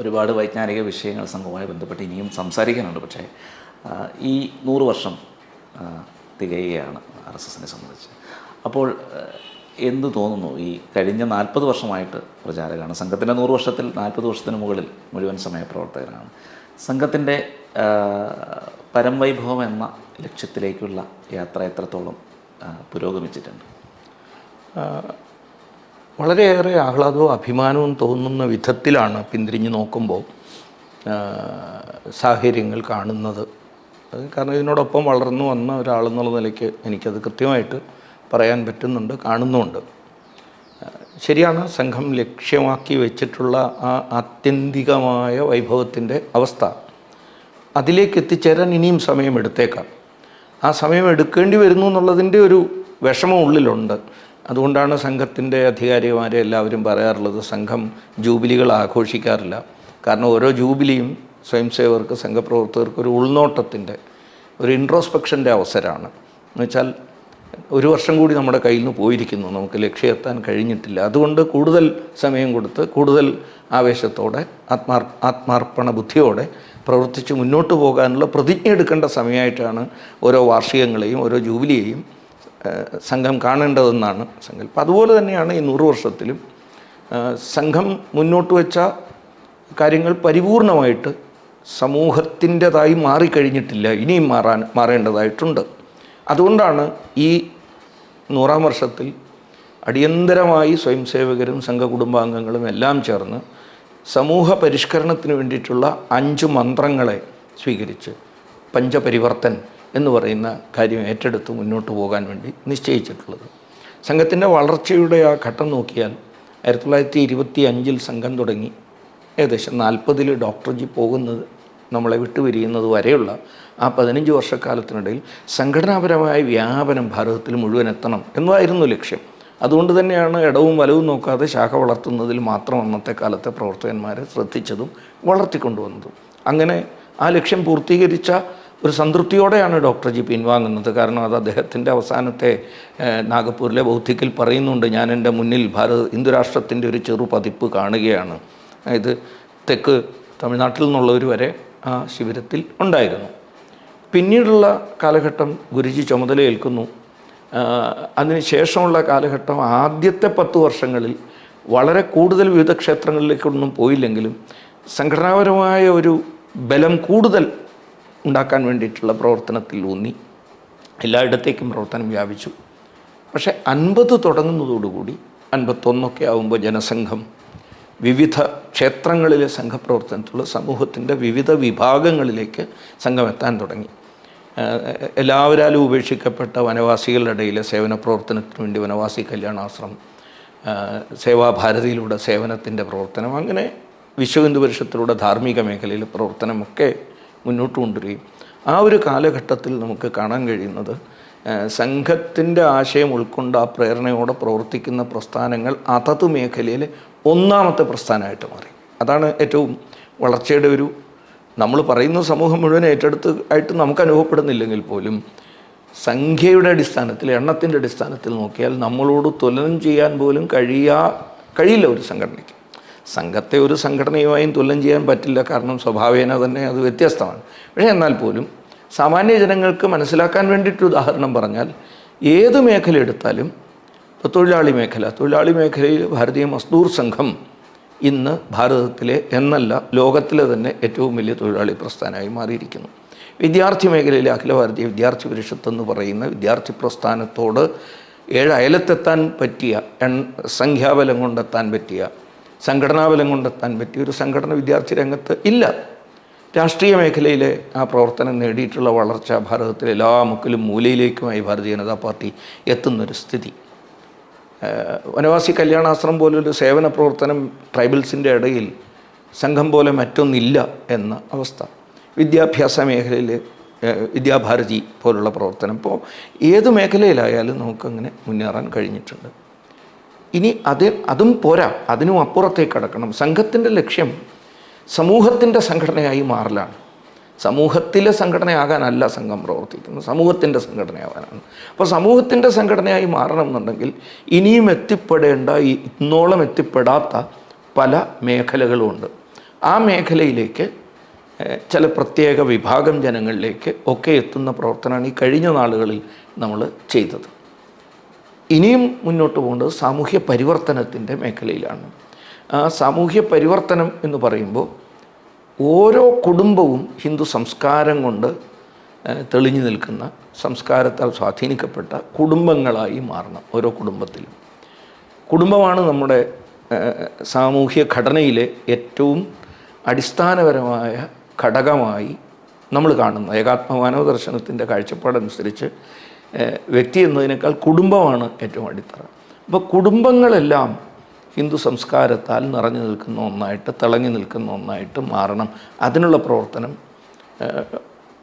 ഒരുപാട് വൈജ്ഞാനിക വിഷയങ്ങൾ സംഘവുമായി ബന്ധപ്പെട്ട് ഇനിയും സംസാരിക്കാനുണ്ട്. പക്ഷേ ഈ നൂറ് വർഷം തികയുകയാണ് ആർ എസ് എസിനെ സംബന്ധിച്ച്. അപ്പോൾ എന്ത് തോന്നുന്നു? ഈ കഴിഞ്ഞ നാൽപ്പത് വർഷമായിട്ട് പ്രചാരകമാണ് സംഘത്തിന്റെ നൂറ് വർഷത്തിൽ നാൽപ്പത് വർഷത്തിന് മുകളിൽ മുഴുവൻ സമയ പ്രവർത്തകരാണ് സംഘത്തിന്റെ പരംവൈഭവം എന്ന ലക്ഷ്യത്തിലേക്കുള്ള യാത്ര എത്രത്തോളം പുരോഗമിച്ചിട്ടുണ്ട്? വളരെയേറെ ആഹ്ലാദവും അഭിമാനവും തോന്നുന്ന വിധത്തിലാണ് പിന്തിരിഞ്ഞ് നോക്കുമ്പോൾ സാഹചര്യങ്ങൾ കാണുന്നത്. കാരണം ഇതിനോടൊപ്പം വളർന്നു വന്ന ഒരാളെന്നുള്ള നിലയ്ക്ക് എനിക്കത് കൃത്യമായിട്ട് പറയാൻ പറ്റുന്നുണ്ട് കാണുന്നുമുണ്ട്. ശരിയാണ് സംഘം ലക്ഷ്യമാക്കി വെച്ചിട്ടുള്ള ആ ആത്യന്തികമായ വൈഭവത്തിന്റെ അവസ്ഥ. അതിലേക്ക് എത്തിച്ചേരാൻ ഇനിയും സമയമെടുത്തേക്കാം ആ സമയം എടുക്കേണ്ടി വരുന്നു എന്നുള്ളതിന്റെ ഒരു വിഷമം ഉള്ളിലുണ്ട്. അതുകൊണ്ടാണ് സംഘത്തിന്റെ അധികാരിമാരെ എല്ലാവരും പറയാറുള്ളത് സംഘം ജൂബിലികൾ ആഘോഷിക്കാറില്ല. കാരണം ഓരോ ജൂബിലിയും സ്വയംസേവകർക്ക് സംഘപ്രവർത്തകർക്ക് ഒരു ഉൾനോട്ടത്തിന്റെ ഒരു ഇൻട്രോസ്പെക്ഷന്റെ അവസരമാണ്. എന്നുവെച്ചാൽ ഒരു വർഷം കൂടി നമ്മുടെ കയ്യിൽ നിന്ന് പോയിരിക്കുന്നു. നമുക്ക് ലക്ഷ്യമെത്താൻ കഴിഞ്ഞിട്ടില്ല. അതുകൊണ്ട് കൂടുതൽ സമയം കൊടുത്ത് കൂടുതൽ ആവേശത്തോടെ ആത്മാർ ആത്മാർപ്പണ ബുദ്ധിയോടെ പ്രവർത്തിച്ച് മുന്നോട്ട് പോകാനുള്ള പ്രതിജ്ഞ എടുക്കേണ്ട സമയമായിട്ടാണ് ഓരോ വാർഷികങ്ങളെയും ഓരോ ജൂബിലിയെയും സംഘം കാണേണ്ടതെന്നാണ് സങ്കല്പം. അതുപോലെ തന്നെയാണ് ഈ നൂറ് വർഷത്തിലും സംഘം മുന്നോട്ട് വെച്ച കാര്യങ്ങൾ പരിപൂർണമായിട്ട് സമൂഹത്തിന്റെതായി മാറിക്കഴിഞ്ഞിട്ടില്ല ഇനിയും മാറാൻ മാറേണ്ടതായിട്ടുണ്ട്. അതുകൊണ്ടാണ് ഈ നൂറാം വർഷത്തിൽ അടിയന്തരമായി സ്വയം സേവകരും സംഘകുടുംബാംഗങ്ങളും എല്ലാം ചേർന്ന് സമൂഹ പരിഷ്കരണത്തിന് വേണ്ടിയിട്ടുള്ള അഞ്ച് മന്ത്രങ്ങളെ സ്വീകരിച്ച് പഞ്ചപരിവർത്തൻ എന്ന് പറയുന്ന കാര്യം ഏറ്റെടുത്ത് മുന്നോട്ട് പോകാൻ വേണ്ടി നിശ്ചയിച്ചിട്ടുള്ളത്. സംഘത്തിന്റെ വളർച്ചയുടെ ആ ഘട്ടം നോക്കിയാൽ ആയിരത്തി തൊള്ളായിരത്തി ഇരുപത്തി അഞ്ചിൽ സംഘം തുടങ്ങി. ഏകദേശം നാൽപ്പതിൽ ഡോക്ടർജി പോകുന്നത് നമ്മളെ വിട്ടുപിരിയുന്നത് വരെയുള്ള ആ പതിനഞ്ച് വർഷക്കാലത്തിനിടയിൽ സംഘടനാപരമായ വ്യാപനം ഭാരതത്തിൽ മുഴുവൻ എത്തണം എന്നായിരുന്നു ലക്ഷ്യം. അതുകൊണ്ട് തന്നെയാണ് ഇടവും വലവും നോക്കാതെ ശാഖ വളർത്തുന്നതിൽ മാത്രം അന്നത്തെ കാലത്തെ പ്രവർത്തകന്മാരെ ശ്രദ്ധിച്ചതും വളർത്തിക്കൊണ്ടുവന്നതും. അങ്ങനെ ആ ലക്ഷ്യം പൂർത്തീകരിച്ച ഒരു സംതൃപ്തിയോടെയാണ് ഡോക്ടർ ജി പിൻവാങ്ങുന്നത്. കാരണം അത് അദ്ദേഹത്തിന്റെ അവസാനത്തെ നാഗപ്പൂരിലെ ബൗദ്ധിക്കിൽ പറയുന്നുണ്ട് ഞാൻ എന്റെ മുന്നിൽ ഭാരത ഹിന്ദുരാഷ്ട്രത്തിന്റെ ഒരു ചെറു പതിപ്പ് കാണുകയാണ്. അതായത് തെക്ക് തമിഴ്നാട്ടിൽ നിന്നുള്ളവർ വരെ ആ ശിബിരത്തിൽ ഉണ്ടായിരുന്നു. പിന്നീടുള്ള കാലഘട്ടം ഗുരുജി ചുമതലയേൽക്കുന്നു. അതിന് ശേഷമുള്ള കാലഘട്ടം ആദ്യത്തെ പത്ത് വർഷങ്ങളിൽ വളരെ കൂടുതൽ വിവിധ ക്ഷേത്രങ്ങളിലേക്കൊന്നും പോയില്ലെങ്കിലും സംഘടനാപരമായ ഒരു ബലം കൂടുതൽ ഉണ്ടാക്കാൻ വേണ്ടിയിട്ടുള്ള പ്രവർത്തനത്തിൽ ഊന്നി. എല്ലായിടത്തേക്കും പ്രവർത്തനം വ്യാപിച്ചു. പക്ഷേ അൻപത് തുടങ്ങുന്നതോടുകൂടി അൻപത്തൊന്നൊക്കെ ആകുമ്പോൾ ജനസംഘം വിവിധ ക്ഷേത്രങ്ങളിലെ സംഘപ്രവർത്തനത്തിലുള്ള സമൂഹത്തിന്റെ വിവിധ വിഭാഗങ്ങളിലേക്ക് സംഘം എത്താൻ തുടങ്ങി എല്ലാവരാലും ഉപേക്ഷിക്കപ്പെട്ട വനവാസികളുടെ ഇടയിലെ സേവന പ്രവർത്തനത്തിന് വേണ്ടി വനവാസി കല്യാണാശ്രമം സേവാഭാരതിയിലൂടെ സേവനത്തിന്റെ പ്രവർത്തനം അങ്ങനെ വിശ്വ ഹിന്ദു പരിഷത്തിലൂടെ ധാർമ്മിക മേഖലയിലെ പ്രവർത്തനമൊക്കെ മുന്നോട്ട് കൊണ്ടുവരികയും ആ ഒരു കാലഘട്ടത്തിൽ നമുക്ക് കാണാൻ കഴിയുന്നത് സംഘത്തിന്റെ ആശയം ഉൾക്കൊണ്ട് ആ പ്രേരണയോടെ പ്രവർത്തിക്കുന്ന പ്രസ്ഥാനങ്ങൾ അതത് മേഖലയിലെ ഒന്നാമത്തെ പ്രസ്ഥാനമായിട്ട് മാറി. അതാണ് ഏറ്റവും വളർച്ചയുടെ ഒരു നമ്മൾ പറയുന്ന സമൂഹം മുഴുവൻ ഏറ്റെടുത്ത് ആയിട്ട് നമുക്ക് അനുഭവപ്പെടുന്നില്ലെങ്കിൽ പോലും സംഖ്യയുടെ അടിസ്ഥാനത്തിൽ എണ്ണത്തിന്റെ അടിസ്ഥാനത്തിൽ നോക്കിയാൽ നമ്മളോട് തുലനം ചെയ്യാൻ പോലും കഴിയാ കഴിയില്ല ഒരു സംഘടനയ്ക്ക്. സംഘത്തെ ഒരു സംഘടനയുമായും തുല്യം ചെയ്യാൻ പറ്റില്ല. കാരണം സ്വഭാവേന തന്നെ അത് വ്യത്യസ്തമാണ്. പക്ഷേ എന്നാൽ പോലും സാമാന്യ ജനങ്ങൾക്ക് മനസ്സിലാക്കാൻ വേണ്ടിയിട്ട് ഉദാഹരണം പറഞ്ഞാൽ ഏത് മേഖല എടുത്താലും ഇപ്പോൾ തൊഴിലാളി മേഖല തൊഴിലാളി മേഖലയിൽ ഭാരതീയ മസ്ദൂർ സംഘം ഇന്ന് ഭാരതത്തിലെ എന്നല്ല ലോകത്തിലെ തന്നെ ഏറ്റവും വലിയ തൊഴിലാളി പ്രസ്ഥാനമായി മാറിയിരിക്കുന്നു. വിദ്യാർത്ഥി മേഖലയിലെ അഖില ഭാരതീയ വിദ്യാർത്ഥി പരിഷത്ത് എന്ന് പറയുന്ന വിദ്യാർത്ഥി പ്രസ്ഥാനത്തോട് ഏഴ് അയലത്തെത്താൻ പറ്റിയ എൺ സംഖ്യാബലം കൊണ്ടെത്താൻ പറ്റിയ സംഘടനാബലം കൊണ്ടെത്താൻ പറ്റിയ ഒരു സംഘടന വിദ്യാർത്ഥി രംഗത്ത് ഇല്ല. രാഷ്ട്രീയ മേഖലയിലെ ആ പ്രവർത്തനം നേടിയിട്ടുള്ള വളർച്ച ഭാരതത്തിലെ എല്ലാ മുക്കിലും മൂലയിലേക്കുമായി ഭാരതീയ ജനതാ പാർട്ടി എത്തുന്നൊരു സ്ഥിതി. വനവാസി കല്യാണാശ്രമം പോലൊരു സേവന പ്രവർത്തനം ട്രൈബൽസിന്റെ ഇടയിൽ സംഘം പോലെ മറ്റൊന്നില്ല എന്ന അവസ്ഥ. വിദ്യാഭ്യാസ മേഖലയിൽ വിദ്യാഭാരതി പോലുള്ള പ്രവർത്തനം. ഇപ്പോൾ ഏത് മേഖലയിലായാലും നമുക്കങ്ങനെ മുന്നേറാൻ കഴിഞ്ഞിട്ടുണ്ട്. ഇനി അത് അതും പോരാ. അതിനും അപ്പുറത്തേക്ക് കടക്കണം. സംഘത്തിന്റെ ലക്ഷ്യം സമൂഹത്തിന്റെ സംഘടനയായി മാറലാണ്. സമൂഹത്തിലെ സംഘടനയാകാനല്ല സംഘം പ്രവർത്തിക്കുന്നത്. സമൂഹത്തിന്റെ സംഘടനയാകാനാണ്. അപ്പോൾ സമൂഹത്തിന്റെ സംഘടനയായി മാറണം എന്നുണ്ടെങ്കിൽ ഇനിയും എത്തിപ്പെടേണ്ട ഇന്നോളം എത്തിപ്പെടാത്ത പല മേഖലകളുമുണ്ട്. ആ മേഖലയിലേക്ക് ചില പ്രത്യേക വിഭാഗം ജനങ്ങളിലേക്ക് ഒക്കെ എത്തുന്ന പ്രവർത്തനമാണ് ഈ കഴിഞ്ഞ നാളുകളിൽ നമ്മൾ ചെയ്തത്. ഇനിയും മുന്നോട്ട് പോകേണ്ടത് സാമൂഹ്യ പരിവർത്തനത്തിന്റെ മേഖലയിലാണ്. സാമൂഹ്യ പരിവർത്തനം എന്ന് പറയുമ്പോൾ ഓരോ കുടുംബവും ഹിന്ദു സംസ്കാരം കൊണ്ട് തെളിഞ്ഞു നിൽക്കുന്ന സംസ്കാരത്താൽ സ്വാധീനിക്കപ്പെട്ട കുടുംബങ്ങളായി മാറണം ഓരോ കുടുംബത്തിലും. കുടുംബമാണ് നമ്മുടെ സാമൂഹ്യ ഘടനയിലെ ഏറ്റവും അടിസ്ഥാനപരമായ ഘടകമായി നമ്മൾ കാണുന്നു ഏകാത്മ മാനവ ദർശനത്തിന്റെ കാഴ്ചപ്പാടനുസരിച്ച് വ്യക്തി എന്നതിനേക്കാൾ കുടുംബമാണ് ഏറ്റവും അടിത്തറ. അപ്പോൾ കുടുംബങ്ങളെല്ലാം ഹിന്ദു സംസ്കാരത്താൽ നിറഞ്ഞു നിൽക്കുന്ന ഒന്നായിട്ട് തിളങ്ങി നിൽക്കുന്ന ഒന്നായിട്ട് മാറണം. അതിനുള്ള പ്രവർത്തനം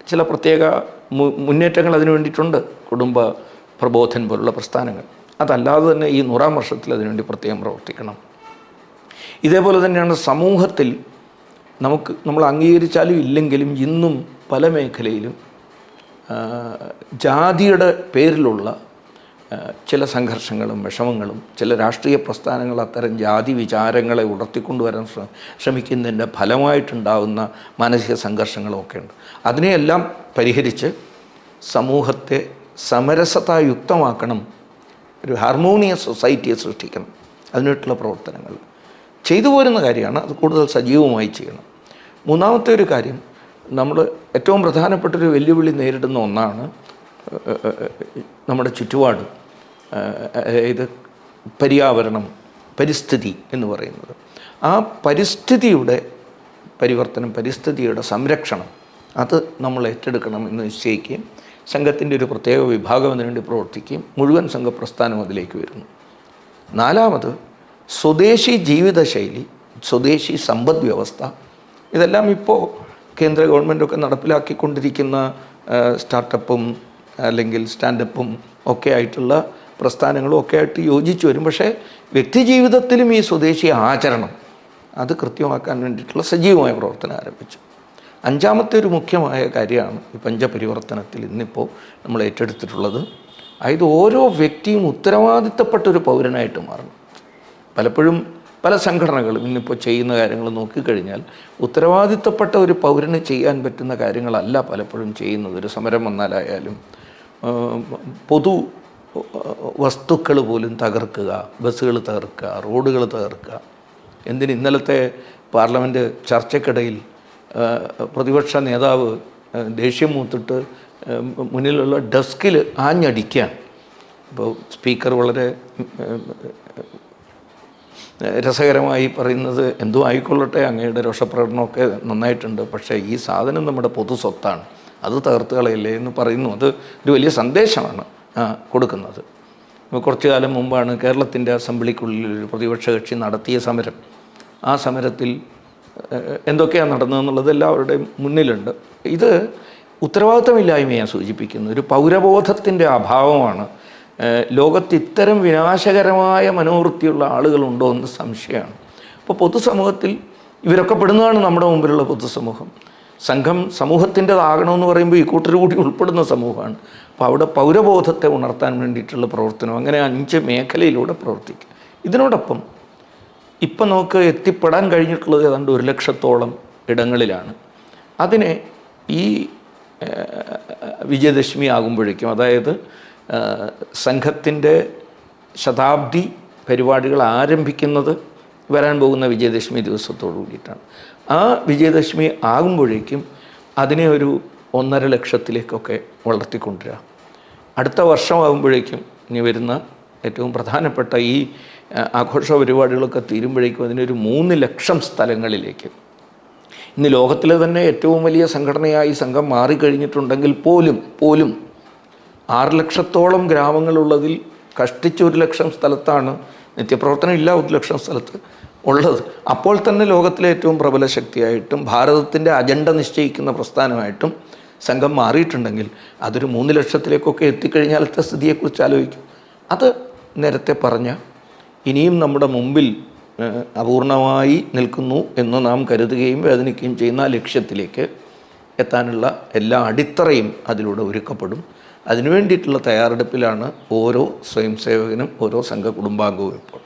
ചില പ്രത്യേക മുന്നേറ്റങ്ങൾ അതിനു വേണ്ടിയിട്ടുണ്ട്. കുടുംബ പ്രബോധൻ പോലുള്ള പ്രസ്ഥാനങ്ങൾ. അതല്ലാതെ തന്നെ ഈ നൂറാം വർഷത്തിൽ അതിനുവേണ്ടി പ്രത്യേകം പ്രവർത്തിക്കണം. ഇതേപോലെ തന്നെയാണ് സമൂഹത്തിൽ നമുക്ക് നമ്മൾ അംഗീകരിച്ചാലും ഇല്ലെങ്കിലും ഇന്നും പല മേഖലയിലും ജാതിയുടെ പേരിലുള്ള ചില സംഘർഷങ്ങളും വിഷമങ്ങളും ചില രാഷ്ട്രീയ പ്രസ്ഥാനങ്ങൾ അത്തരം ജാതി വിചാരങ്ങളെ ഉണർത്തിക്കൊണ്ടുവരാൻ ശ്ര- ശ്രമിക്കുന്നതിന്റെ ഫലമായിട്ടുണ്ടാകുന്ന മാനസിക സംഘർഷങ്ങളും ഒക്കെ ഉണ്ട്. അതിനെയെല്ലാം പരിഹരിച്ച് സമൂഹത്തെ സമരസതായുക്തമാക്കണം ഒരു ഹാർമോണിയസ് സൊസൈറ്റിയെ സൃഷ്ടിക്കണം. അതിനായിട്ടുള്ള പ്രവർത്തനങ്ങൾ. ചെയ്തു പോരുന്ന കാര്യമാണ് അത് കൂടുതൽ സജീവമായി ചെയ്യണം. മൂന്നാമത്തെ ഒരു കാര്യം നമ്മൾ ഏറ്റവും പ്രധാനപ്പെട്ടൊരു വെല്ലുവിളി നേരിടുന്ന ഒന്നാണ് നമ്മുടെ ചുറ്റുപാട് ഇത് പര്യാവരണം പരിസ്ഥിതി എന്ന് പറയുന്നത്. ആ പരിസ്ഥിതിയുടെ പരിവർത്തനം പരിസ്ഥിതിയുടെ സംരക്ഷണം അത് നമ്മൾ ഏറ്റെടുക്കണം എന്ന് നിശ്ചയിക്കുകയും സംഘത്തിന്റെ ഒരു പ്രത്യേക വിഭാഗം അതിനുവേണ്ടി പ്രവർത്തിക്കുകയും മുഴുവൻ സംഘപ്രസ്ഥാനം അതിലേക്ക് വരുന്നു. നാലാമത് സ്വദേശി ജീവിതശൈലി സ്വദേശി സമ്പദ് വ്യവസ്ഥ ഇതെല്ലാം ഇപ്പോൾ കേന്ദ്ര ഗവൺമെന്റൊക്കെ നടപ്പിലാക്കിക്കൊണ്ടിരിക്കുന്ന സ്റ്റാർട്ടപ്പും അല്ലെങ്കിൽ സ്റ്റാൻഡപ്പും ഒക്കെ ആയിട്ടുള്ള പ്രസ്ഥാനങ്ങളും ഒക്കെ ആയിട്ട് യോജിച്ച് വരും. പക്ഷേ വ്യക്തിജീവിതത്തിലും ഈ സ്വദേശി ആചരണം അത് കൃത്യമാക്കാൻ വേണ്ടിയിട്ടുള്ള സജീവമായ പ്രവർത്തനം ആരംഭിച്ചു. അഞ്ചാമത്തെ ഒരു മുഖ്യമായ കാര്യമാണ് ഈ പഞ്ചപരിവർത്തനത്തിൽ ഇന്നിപ്പോൾ നമ്മൾ ഏറ്റെടുത്തിട്ടുള്ളത്. അതായത് ഓരോ വ്യക്തിയും ഉത്തരവാദിത്തപ്പെട്ട ഒരു പൗരനായിട്ട് മാറണം. പലപ്പോഴും പല സംഘടനകളും ഇന്നിപ്പോൾ ചെയ്യുന്ന കാര്യങ്ങൾ നോക്കിക്കഴിഞ്ഞാൽ ഉത്തരവാദിത്തപ്പെട്ട ഒരു പൗരന് ചെയ്യാൻ പറ്റുന്ന കാര്യങ്ങളല്ല പലപ്പോഴും ചെയ്യുന്നത്. ഒരു സമരം വന്നാലായാലും പൊതു വസ്തുക്കൾ പോലും തകർക്കുക ബസ്സുകൾ തകർക്കുക റോഡുകൾ തകർക്കുക എന്തിന് ഇന്നലത്തെ പാർലമെന്റ് ചർച്ചയ്ക്കിടയിൽ പ്രതിപക്ഷ നേതാവ് ദേഷ്യം മൂത്തിട്ട് മുന്നിലുള്ള ഡെസ്കിൽ ആഞ്ഞടിക്കുകയാണ് അപ്പോൾ സ്പീക്കർ വളരെ രസകരമായി പറയുന്നത് എന്തോ ആയിക്കൊള്ളട്ടെ അങ്ങയുടെ രോഷപ്രകടനമൊക്കെ നന്നായിട്ടുണ്ട്. പക്ഷേ ഈ സാധനം നമ്മുടെ പൊതു സ്വത്താണ്. അത് തകർത്ത് കളയില്ലേ എന്ന് പറയുന്നു. അത് ഒരു വലിയ സന്ദേശമാണ് കൊടുക്കുന്നത്. കുറച്ചു കാലം മുമ്പാണ് കേരളത്തിന്റെ അസംബ്ലിക്കുള്ളിൽ ഒരു പ്രതിപക്ഷ കക്ഷി നടത്തിയ സമരം. ആ സമരത്തിൽ എന്തൊക്കെയാണ് നടന്നതെന്നുള്ളത് എല്ലാവരുടെയും മുന്നിലുണ്ട്. ഇത് ഉത്തരവാദിത്തമില്ലായ്മയാണ് സൂചിപ്പിക്കുന്നത്. ഒരു പൗരബോധത്തിന്റെ അഭാവമാണ് ലോകത്ത് ഇത്തരം വിനാശകരമായ മനോവൃത്തിയുള്ള ആളുകളുണ്ടോ എന്ന് സംശയമാണ്. അപ്പോൾ പൊതുസമൂഹത്തിൽ ഇവരൊക്കെ പെടുന്നതാണ് നമ്മുടെ മുമ്പിലുള്ള പൊതുസമൂഹം. സംഘം സമൂഹത്തിന്റെതാകണമെന്ന് പറയുമ്പോൾ ഈ കൂട്ടർ കൂടി ഉൾപ്പെടുന്ന സമൂഹമാണ്. അപ്പോൾ അവിടെ പൗരബോധത്തെ ഉണർത്താൻ വേണ്ടിയിട്ടുള്ള പ്രവർത്തനം അങ്ങനെ അഞ്ച് മേഖലയിലൂടെ പ്രവർത്തിക്കും ഇതിനോടൊപ്പം ഇപ്പം നമുക്ക് എത്തിപ്പെടാൻ കഴിഞ്ഞിട്ടുള്ളത് ഏതാണ്ട് ഒരു ലക്ഷത്തോളം ഇടങ്ങളിലാണ്. അതിനെ ഈ വിജയദശമി ആകുമ്പോഴേക്കും അതായത് സംഘത്തിന്റെ ശതാബ്ദി പരിപാടികൾ ആരംഭിക്കുന്നത് വരാൻ പോകുന്ന വിജയദശമി ദിവസത്തോടു കൂടിയിട്ടാണ്. ആ വിജയദശമി ആകുമ്പോഴേക്കും അതിനെ ഒരു ഒന്നര ലക്ഷത്തിലേക്കൊക്കെ വളർത്തിക്കൊണ്ടുവരിക. അടുത്ത വർഷമാകുമ്പോഴേക്കും ഇനി വരുന്ന ഏറ്റവും പ്രധാനപ്പെട്ട ഈ ആഘോഷ പരിപാടികളൊക്കെ തീരുമ്പോഴേക്കും അതിനൊരു മൂന്ന് ലക്ഷം സ്ഥലങ്ങളിലേക്ക്. ഇന്ന് ലോകത്തിലെ തന്നെ ഏറ്റവും വലിയ സംഘടനയായി സംഘം മാറിക്കഴിഞ്ഞിട്ടുണ്ടെങ്കിൽ പോലും പോലും ആറ് ലക്ഷത്തോളം ഗ്രാമങ്ങളുള്ളതിൽ കഷ്ടിച്ച് ഒരു ലക്ഷം സ്ഥലത്താണ് നിത്യപ്രവർത്തനം ഇല്ല ഒരു ലക്ഷം സ്ഥലത്ത് ഉള്ളത്. അപ്പോൾ തന്നെ ലോകത്തിലെ ഏറ്റവും പ്രബല ശക്തിയായിട്ടും ഭാരതത്തിന്റെ അജണ്ട നിശ്ചയിക്കുന്ന പ്രസ്ഥാനമായിട്ടും സംഘം മാറിയിട്ടുണ്ടെങ്കിൽ അതൊരു മൂന്ന് ലക്ഷത്തിലേക്കൊക്കെ എത്തിക്കഴിഞ്ഞാലത്തെ സ്ഥിതിയെക്കുറിച്ച് ആലോചിക്കും. അത് നേരത്തെ പറഞ്ഞ ഇനിയും നമ്മുടെ മുമ്പിൽ അപൂർണമായി നിൽക്കുന്നു എന്ന് നാം കരുതുകയും വേദനിക്കുകയും ചെയ്യുന്ന ലക്ഷ്യത്തിലേക്ക് എത്താനുള്ള എല്ലാ അടിത്തറയും അതിലൂടെ ഒരുക്കപ്പെടും. അതിനു വേണ്ടിയിട്ടുള്ള തയ്യാറെടുപ്പിലാണ് ഓരോ സ്വയം സേവകനും ഓരോ സംഘ കുടുംബാംഗവും ഇപ്പോൾ.